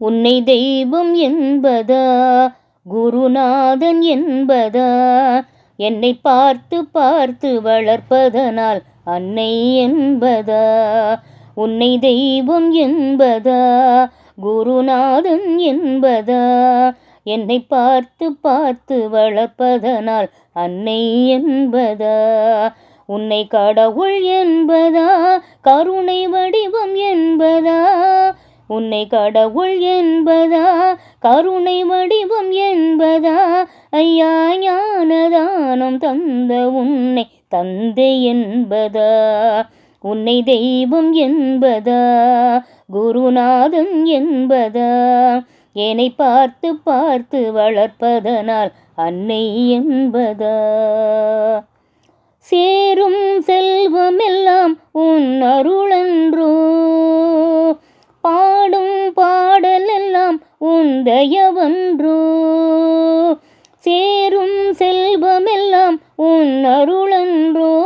உன்னை தெய்வம் என்பதா? குருநாதன் என்பதா? என்னை பார்த்து பார்த்து வளர்ப்பதனால் அன்னை என்பதா? உன்னை தெய்வம் என்பதா? குருநாதன் என்பதா? என்னை பார்த்து பார்த்து வளர்ப்பதனால் அன்னை என்பதா? உன்னை கடவுள் என்பதா? கருணை வடிவம் என்பதா? உன்னை கடவுள் என்பதா? கருணை வடிவம் என்பதா? ஐயா ஞானதானம் தந்த உன்னை தந்தை என்பதா? உன்னை தெய்வம் என்பதா? குருநாதன் என்பதா? என்னை பார்த்து பார்த்து வளர்ப்பதனால் அன்னை என்பதா? சேரும் செல்வமெல்லாம் உன் அருளன்றோ? உன் சேரும் செல்வமெல்லாம் உன் அருளன்றோ.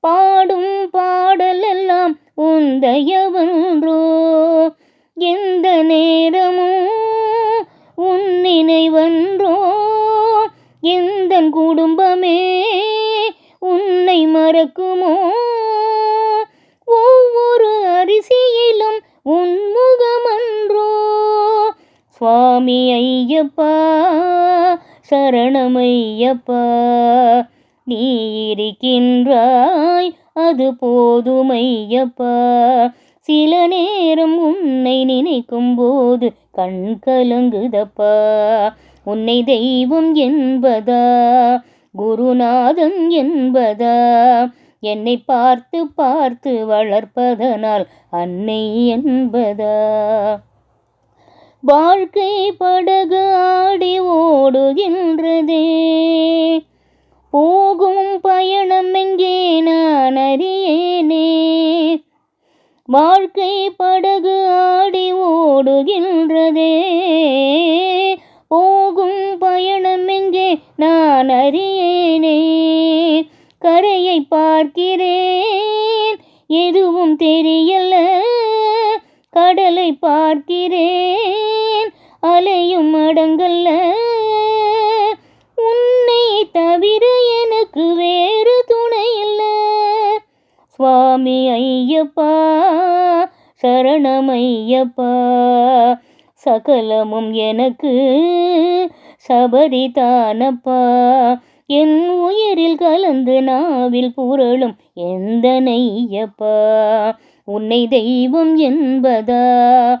பாடும் பாடலெல்லாம் உன் தயவன்றோ. எந்த நேரமும் உன் நினைவன்றோ. எந்த குடும்பமே உன்னை மறக்குமோ. சுவாமி ஐயப்பா சரணமையப்பா. நீ இருக்கின்றாய் அது போதுமையப்பா. சில நேரம் உன்னை நினைக்கும் போது கண் கலங்குதப்பா. உன்னை தெய்வம் என்பதா? குருநாதன் என்பதா? என்னை பார்த்து பார்த்து வளர்ப்பதனால் அன்னை என்பதா? வாழ்க்கை படகு ஆடி ஓடுகின்றதே. போகும் பயணம் எங்கே நான் அறியேனே. வாழ்க்கை படகு ஆடி ஓடுகின்றதே. போகும் பயணம் எங்கே நான் அறியேனே. கரையை பார்க்கிறேன் எதுவும் தெரியல. கடலை பார்க்கிறேன் அலையும் அடங்கல்ல. உன்னை தவிர எனக்கு வேறு துணை இல்லை. சுவாமி ஐயப்பா சரணமையப்பா சகலமும் எனக்கு சபரிதானப்பா. என் உயிரில் கலந்து நாவில் புரளும் எந்த நெய்யப்பா. உன்னை தெய்வம் என்பதா?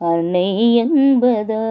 அன்னை என்பதா?